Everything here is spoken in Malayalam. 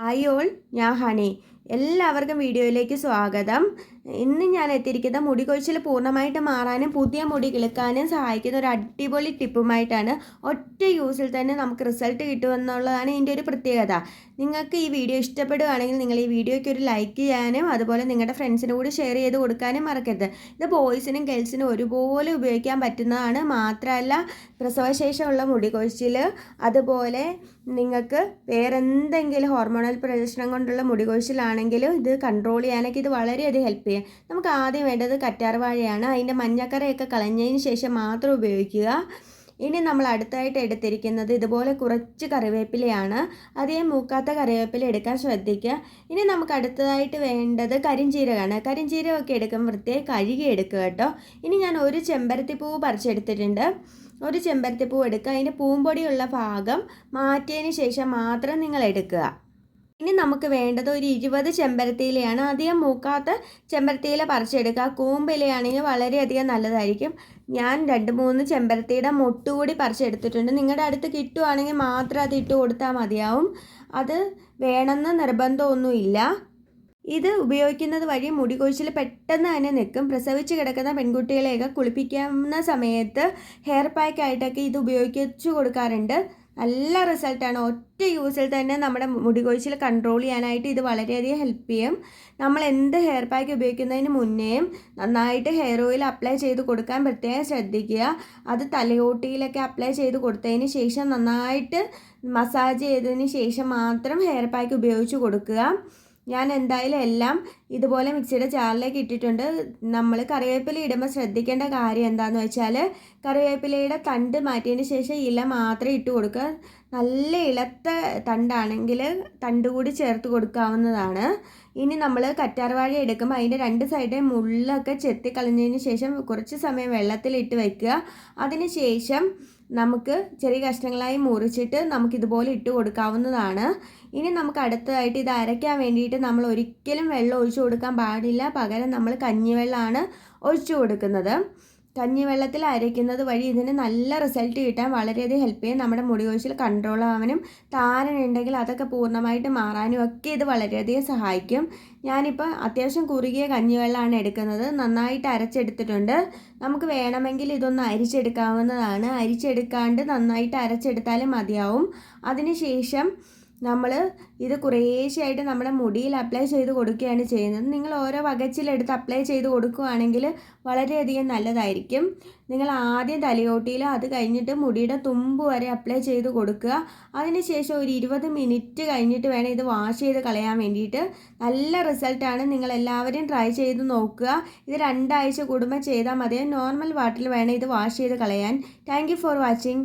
அயோல் ஞாஹானே എല്ലാവർക്കും വീഡിയോയിലേക്ക് സ്വാഗതം. ഇന്ന് ഞാൻ എത്തിയിരിക്കുന്ന മുടി കൊഴിച്ചിൽ പൂർണമായിട്ട് മാറാനും പുതിയ മുടി കിളുക്കാനും സഹായിക്കുന്ന ഒരു അടിപൊളി ടിപ്പുമായിട്ടാണ്. ഒറ്റ യൂസിൽ തന്നെ നമുക്ക് റിസൾട്ട് കിട്ടുമെന്നുള്ളതാണ് ഇതിന്റെ ഒരു പ്രത്യേകത. നിങ്ങൾക്ക് ഈ വീഡിയോ ഇഷ്ടപ്പെടുകയാണെങ്കിൽ നിങ്ങൾ ഈ വീഡിയോയ്ക്ക് ഒരു ലൈക്ക് ചെയ്യാനും അതുപോലെ നിങ്ങളുടെ ഫ്രണ്ട്സിന് കൂടി ഷെയർ ചെയ്ത് കൊടുക്കാനും മറക്കരുത്. ഇത് ബോയ്സിനും ഗേൾസിനും ഒരുപോലെ ഉപയോഗിക്കാൻ പറ്റുന്നതാണ്. മാത്രമല്ല പ്രസവശേഷമുള്ള മുടി കൊഴിച്ചിൽ അതുപോലെ നിങ്ങൾക്ക് വേറെന്തെങ്കിലും ഹോർമോണൽ പ്രദർശനം കൊണ്ടുള്ള മുടി കൊഴിച്ചിലാണെങ്കിലും ഇത് കൺട്രോൾ ചെയ്യാനൊക്കെ ഇത് വളരെയധികം ഹെൽപ്പ് ചെയ്യും. നമുക്ക് ആദ്യം വേണ്ടത് കറ്റാർ വാഴയാണ്. അതിന്റെ മഞ്ഞക്കറയൊക്കെ കളഞ്ഞതിന് ശേഷം മാത്രം ഉപയോഗിക്കുക. ഇനി നമ്മൾ അടുത്തായിട്ട് എടുത്തിരിക്കുന്നത് ഇതുപോലെ കുറച്ച് കറിവേപ്പിലയാണ്. അധികം മൂക്കാത്ത കറിവേപ്പില എടുക്കാൻ ശ്രദ്ധിക്കുക. ഇനി നമുക്ക് അടുത്തതായിട്ട് വേണ്ടത് കരിഞ്ചീരകമാണ്. കരിഞ്ചീരകമൊക്കെ എടുക്കുമ്പോൾ വൃത്തിയായി കഴുകി എടുക്കുക കേട്ടോ. ഇനി ഞാൻ ഒരു ചെമ്പരത്തി പൂവ് പറിച്ചെടുത്തിട്ടുണ്ട്. ഒരു ചെമ്പരത്തി പൂവ് എടുക്കുക. അതിന്റെ പൂമ്പൊടിയുള്ള ഭാഗം മാറ്റിയതിന് ശേഷം മാത്രം നിങ്ങൾ എടുക്കുക. ഇനി നമുക്ക് വേണ്ടത് ഒരു ഇരുപത് ചെമ്പരത്തിയിലയാണ്. അധികം മൂക്കാത്ത ചെമ്പരത്തിയില പറിച്ചെടുക്കുക. കൂമ്പിലയാണെങ്കിൽ വളരെയധികം നല്ലതായിരിക്കും. ഞാൻ രണ്ട് മൂന്ന് ചെമ്പരത്തിയുടെ മുട്ടുകൂടി പറിച്ചെടുത്തിട്ടുണ്ട്. നിങ്ങളുടെ അടുത്ത് കിട്ടുവാണെങ്കിൽ മാത്രം അത് ഇട്ട് കൊടുത്താൽ മതിയാവും. അത് വേണമെന്ന് നിർബന്ധമൊന്നുമില്ല. ഇത് ഉപയോഗിക്കുന്നത് വഴി മുടി കൊഴിച്ചിൽ പെട്ടെന്ന് തന്നെ നിൽക്കും. പ്രസവിച്ച് കിടക്കുന്ന പെൺകുട്ടികളെയൊക്കെ കുളിപ്പിക്കുന്ന സമയത്ത് ഹെയർ പാക്ക് ആയിട്ടൊക്കെ ഇത് ഉപയോഗിച്ചു കൊടുക്കാറുണ്ട്. നല്ല റിസൾട്ടാണ്. ഒറ്റ യൂസിൽ തന്നെ നമ്മുടെ മുടി കൊഴിച്ചിൽ കൺട്രോൾ ചെയ്യാനായിട്ട് ഇത് വളരെയധികം ഹെൽപ്പ് ചെയ്യും. നമ്മൾ എന്ത് ഹെയർ പാക്ക് ഉപയോഗിക്കുന്നതിന് മുന്നേയും നന്നായിട്ട് ഹെയർ ഓയിൽ അപ്ലൈ ചെയ്ത് കൊടുക്കാൻ പ്രത്യേകം ശ്രദ്ധിക്കുക. അത് തലയോട്ടിയിലൊക്കെ അപ്ലൈ ചെയ്ത് കൊടുത്തതിന് ശേഷം നന്നായിട്ട് മസാജ് ചെയ്തതിന് ശേഷം മാത്രം ഹെയർ പാക്ക് ഉപയോഗിച്ച് കൊടുക്കുക. ഞാൻ എന്തായാലും എല്ലാം ഇതുപോലെ മിക്സിയുടെ ചാറിലേക്ക് ഇട്ടിട്ടുണ്ട്. നമ്മൾ കറിവേപ്പില ഇടുമ്പോൾ ശ്രദ്ധിക്കേണ്ട കാര്യം എന്താണെന്ന് വെച്ചാൽ കറിവേപ്പിലയുടെ തണ്ട് മാറ്റിയതിന് ശേഷം ഇല മാത്രം ഇട്ട് കൊടുക്കുക. നല്ല ഇളത്ത തണ്ടാണെങ്കിൽ തണ്ട് കൂടി ചേർത്ത് കൊടുക്കാവുന്നതാണ്. ഇനി നമ്മൾ കറ്റാർവാഴ എടുക്കുമ്പോൾ അതിന്റെ രണ്ട് സൈഡേ മുള്ളൊക്കെ ചെത്തി കളഞ്ഞതിന് ശേഷം കുറച്ച് സമയം വെള്ളത്തിലിട്ട് വയ്ക്കുക അതിന് ശേഷം നമുക്ക് ചെറിയ കഷ്ണങ്ങളായി മുറിച്ചിട്ട് നമുക്കിതുപോലെ ഇട്ട് കൊടുക്കാവുന്നതാണ്. ഇനി നമുക്ക് അടുത്തതായിട്ട് ഇത് അരയ്ക്കാൻ വേണ്ടിയിട്ട് നമ്മൾ ഒരിക്കലും വെള്ളം ഒഴിച്ചു കൊടുക്കാൻ പാടില്ല. പകരം നമ്മൾ കഞ്ഞിവെള്ളമാണ് ഒഴിച്ചു കൊടുക്കുന്നത്. കഞ്ഞിവെള്ളത്തിൽ അരയ്ക്കുന്നത് വഴി ഇതിന് നല്ല റിസൾട്ട് കിട്ടാൻ വളരെയധികം ഹെൽപ്പ് ചെയ്യും. നമ്മുടെ മുടി കൊഴിച്ചിൽ കൺട്രോൾ ആവാനും താരനുണ്ടെങ്കിൽ അതൊക്കെ പൂർണമായിട്ട് മാറാനും ഒക്കെ ഇത് വളരെയധികം സഹായിക്കും. ഞാനിപ്പോൾ അത്യാവശ്യം കുറുകിയ കഞ്ഞിവെള്ളമാണ് എടുക്കുന്നത്. നന്നായിട്ട് അരച്ചെടുത്തിട്ടുണ്ട്. നമുക്ക് വേണമെങ്കിൽ ഇതൊന്ന് അരിച്ചെടുക്കാവുന്നതാണ്. അരിച്ചെടുക്കാണ്ട് നന്നായിട്ട് അരച്ചെടുത്താലും മതിയാവും. അതിനുശേഷം നമ്മൾ ഇത് കുറേശ്ശെയായിട്ട് നമ്മുടെ മുടിയിൽ അപ്ലൈ ചെയ്ത് കൊടുക്കുകയാണ് ചെയ്യുന്നത്. നിങ്ങൾ ഓരോ വകച്ചിലെടുത്ത് അപ്ലൈ ചെയ്ത് കൊടുക്കുകയാണെങ്കിൽ വളരെയധികം നല്ലതായിരിക്കും. നിങ്ങൾ ആദ്യം തലയോട്ടിയിൽ അത് കഴിഞ്ഞിട്ട് മുടിയുടെ തുമ്പ് വരെ അപ്ലൈ ചെയ്ത് കൊടുക്കുക. അതിനുശേഷം ഒരു ഇരുപത് മിനിറ്റ് കഴിഞ്ഞിട്ട് വേണം ഇത് വാഷ് ചെയ്ത് കളയാൻ വേണ്ടിയിട്ട്. നല്ല റിസൾട്ടാണ് നിങ്ങൾ എല്ലാവരും ട്രൈ ചെയ്ത് നോക്കുക. ഇത് രണ്ടാഴ്ച കൂടുമ്പോൾ ചെയ്താൽ മതി. നോർമൽ വാട്ടറിൽ വേണം ഇത് വാഷ് ചെയ്ത് കളയാൻ. Thank for watching